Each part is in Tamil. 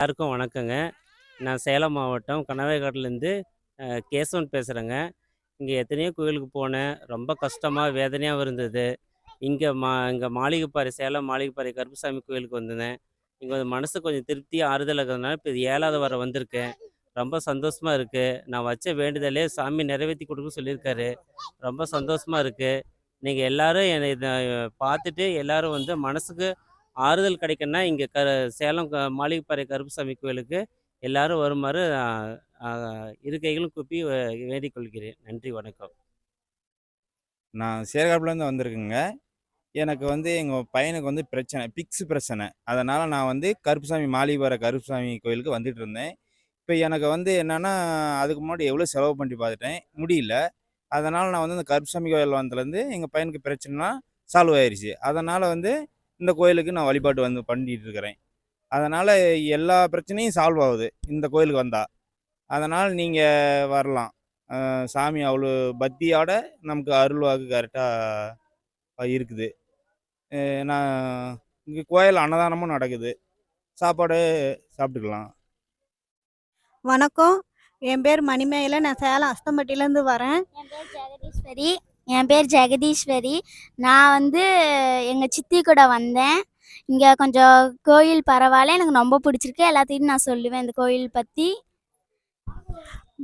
எல்லாருக்கும் வணக்கங்க. நான் சேலம் மாவட்டம் கணவாய்காட்டிலேருந்து கேசவன் பேசுகிறேங்க இங்கே எத்தனையோ கோயிலுக்கு போனேன். ரொம்ப கஷ்டமாக வேதனையாகவும் இருந்தது. இங்கே மா இங்கே மாளிகைப்பாறை சேலம் மாளிகைப்பாறை கருப்புசாமி கோயிலுக்கு வந்திருந்தேன் இங்கே வந்து மனசு கொஞ்சம் திருப்தி ஆறுதல் இருக்கிறதுனால இப்போ இது ஏழாவது வர வந்திருக்கேன். ரொம்ப சந்தோஷமாக இருக்குது நான் வச்ச வேண்டுதலே சாமி நிறைவேற்றி கொடுக்க சொல்லியிருக்காரு. ரொம்ப சந்தோஷமாக இருக்குது நீங்கள் எல்லாரும் என்னை இதை பார்த்துட்டு எல்லாரும் வந்து மனசுக்கு ஆறுதல் கிடைக்குன்னா இங்கே க சேலம் க மாளிகைப்பாறை கருப்புசாமி கோயிலுக்கு எல்லாரும் வருமாறு இருக்கைகளும் கூப்பி வே- வேண்டிக் கொள்கிறேன். நன்றி வணக்கம். நான் சேர்காப்புலேருந்து வந்திருக்கேங்க. எனக்கு வந்து எங்கள் பையனுக்கு வந்து பிரச்சனை பிக்ஸ் பிரச்சனை. அதனால் நான் வந்து கருப்புசாமி மாளிகைப்பாறை கருப்புசாமி கோயிலுக்கு வந்துட்டு இருந்தேன். இப்போ எனக்கு வந்து என்னென்னா அதுக்கு முன்னாடி எவ்வளோ செலவு பண்ணி பார்த்துட்டேன். முடியல. அதனால் நான் வந்து அந்த கருப்புசாமி கோயில் வந்ததுலேருந்து எங்கள் பையனுக்கு பிரச்சனைனா சால்வ் ஆயிடுச்சு அதனால் வந்து இந்த கோயிலுக்கு நான் வழிபாட்டு வந்து பண்ணிட்டு இருக்கிறேன் அதனால் எல்லா பிரச்சனையும் சால்வ் ஆகுது. இந்த கோயிலுக்கு வந்தால் அதனால் நீங்கள் வரலாம். சாமி அவ்வளோ பக்தியோட நமக்கு அருள்வாக்கு கரெக்டாக இருக்குது. நான் இங்கே கோயில் அன்னதானமும் நடக்குது. சாப்பாடு சாப்பிட்டுக்கலாம். வணக்கம். என் பேர் மணிமேகலை. நான் சேலம் அஸ்தம்பட்டியிலேருந்து வரேன். என் பேர் ஜெகதீஸ்வரி. என் பேர் ஜெகதீஸ்வரி. நான் வந்து எங்கள் சித்தி கூட வந்தேன். இங்கே கொஞ்சம் கோயில் பரவாயில்ல எனக்கு ரொம்ப பிடிச்சிருக்கு. எல்லாத்தையும் நான் சொல்லுவேன் இந்த கோயில் பற்றி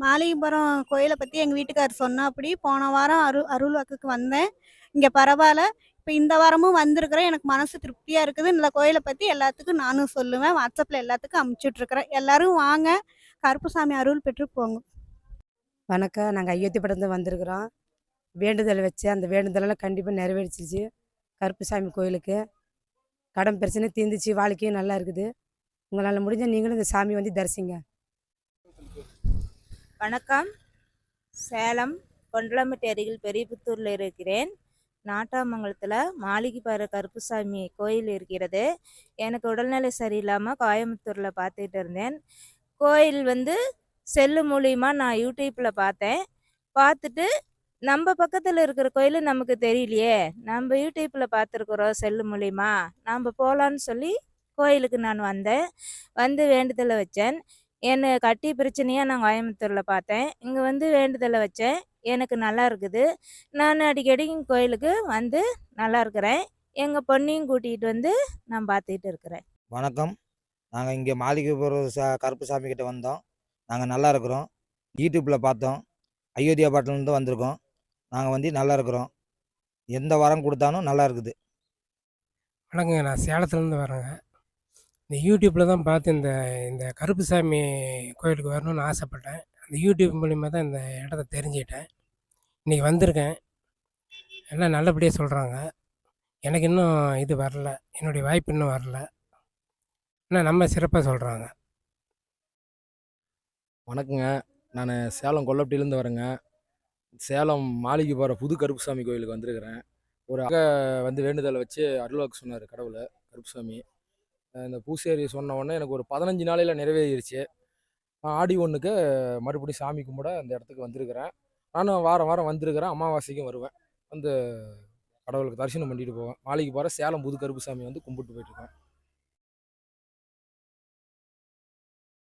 மாளிகைப்புறம் கோயிலை பற்றி எங்கள் வீட்டுக்காரர் சொன்னாப்படி. போன வாரம் அரு அருள்வாக்குக்கு வந்தேன். இங்கே பரவாயில்ல. இப்போ இந்த வாரமும் வந்திருக்கிறேன். எனக்கு மனசு திருப்தியாக இருக்குது. இந்த கோயிலை பற்றி எல்லாத்துக்கும் நானும் சொல்லுவேன். வாட்ஸ்அப்பில் எல்லாத்துக்கும் அமுச்சுட்ருக்கிறேன் எல்லாரும் வாங்க. கருப்புசாமி அருள் பெற்று போங்க. வணக்கம். நாங்கள் அயோத்திப்பட்டிருந்து வந்திருக்கிறோம். வேண்டுதல் வச்சேன் அந்த வேண்டுதலெல்லாம் கண்டிப்பாக நிறைவேறிச்சிருச்சு. கருப்புசாமி கோயிலுக்கு. கடன் பிரச்சனை தீர்ந்துச்சு. வாழ்க்கையும் நல்லா இருக்குது. உங்களால் முடிஞ்ச நீங்களும் இந்த சாமி வந்து தரிசிங்க. வணக்கம். சேலம் கொண்டலம்பட்டி அருகில் பெரியபுத்தூரில் இருக்கிறேன். நாட்டாமங்கலத்தில் மாளிகைப்பாறை கருப்புசாமி கோயில் இருக்கிறது. எனக்கு உடல்நிலை சரியில்லாமல் கோயம்புத்தூரில் பார்த்துட்டு இருந்தேன். கோயில் வந்து செல்லு மூலியமாக நான் யூடியூப்பில் பார்த்தேன். பார்த்துட்டு நம்ம பக்கத்தில் இருக்கிற கோயில் நமக்கு தெரியலையே. நம்ம யூடியூப்பில் பார்த்துருக்குறோம் செல்லு மூலியமா. நாம் போகலான்னு சொல்லி கோயிலுக்கு நான் வந்தேன். வந்து வேண்டுதலை வச்சேன். என்னை கட்டி பிரச்சனையாக நான் கோயம்புத்தூரில் பார்த்தேன். இங்கே வந்து வேண்டுதலை வச்சேன். எனக்கு நல்லா இருக்குது. நான் அடிக்கடி கோயிலுக்கு வந்து நல்லா இருக்கிறேன். எங்கள் பொண்ணையும் கூட்டிகிட்டு வந்து நான் பார்த்துக்கிட்டு இருக்கிறேன். வணக்கம். நாங்கள் இங்கே மாளிகைபுரம் சா கருப்பு சாமி கிட்டே வந்தோம். நாங்கள் நல்லா இருக்கிறோம். யூடியூப்பில் பார்த்தோம். அயோத்தியா பாட்டிலேருந்து வந்திருக்கோம். நாங்கள் வந்து நல்லா இருக்கிறோம். எந்த வரம் கொடுத்தாலும் நல்லா இருக்குது. வணக்கங்க. நான் சேலத்துலேருந்து வரேங்க இந்த யூடியூப்பில் தான் பார்த்து இந்த இந்த கருப்புசாமி கோயிலுக்கு வரணும்னு ஆசைப்பட்டேன். அந்த யூடியூப் மூலிமா தான் இந்த இடத்த தெரிஞ்சுக்கிட்டேன். இன்றைக்கி வந்திருக்கேன். எல்லாம் நல்லபடியாக சொல்கிறாங்க எனக்கு இன்னும் இது வரல. என்னுடைய வாய்ப்பு இன்னும் வரல. ஆனால் நம்ம சிறப்பாக சொல்கிறாங்க வணக்கங்க. நான் சேலம் கொல்லப்பட்டியிலேருந்து வரேங்க. சேலம் மாளிகை போகிற புது கருப்புசாமி கோயிலுக்கு வந்திருக்கிறேன். ஒரு அக வந்து வேண்டுதலை வச்சு அருள்வாக்கு சொன்னார் கடவுளை கருப்புசாமி. இந்த பூசேரி சொன்ன உடனே எனக்கு ஒரு பதினஞ்சு நாளையில் நிறைவேறிடுச்சு ஆடி ஒன்றுக்கு மறுபடியும் சாமி கும்பிட அந்த இடத்துக்கு வந்திருக்கிறேன். நானும் வாரம் வாரம் வந்திருக்கிறேன் அமாவாசைக்கும் வருவேன். வந்து கடவுளுக்கு தரிசனம் பண்ணிட்டு போவேன். மாளிகை போகிற சேலம் புது கருப்புசாமி வந்து கும்பிட்டு போயிட்டுருக்கேன்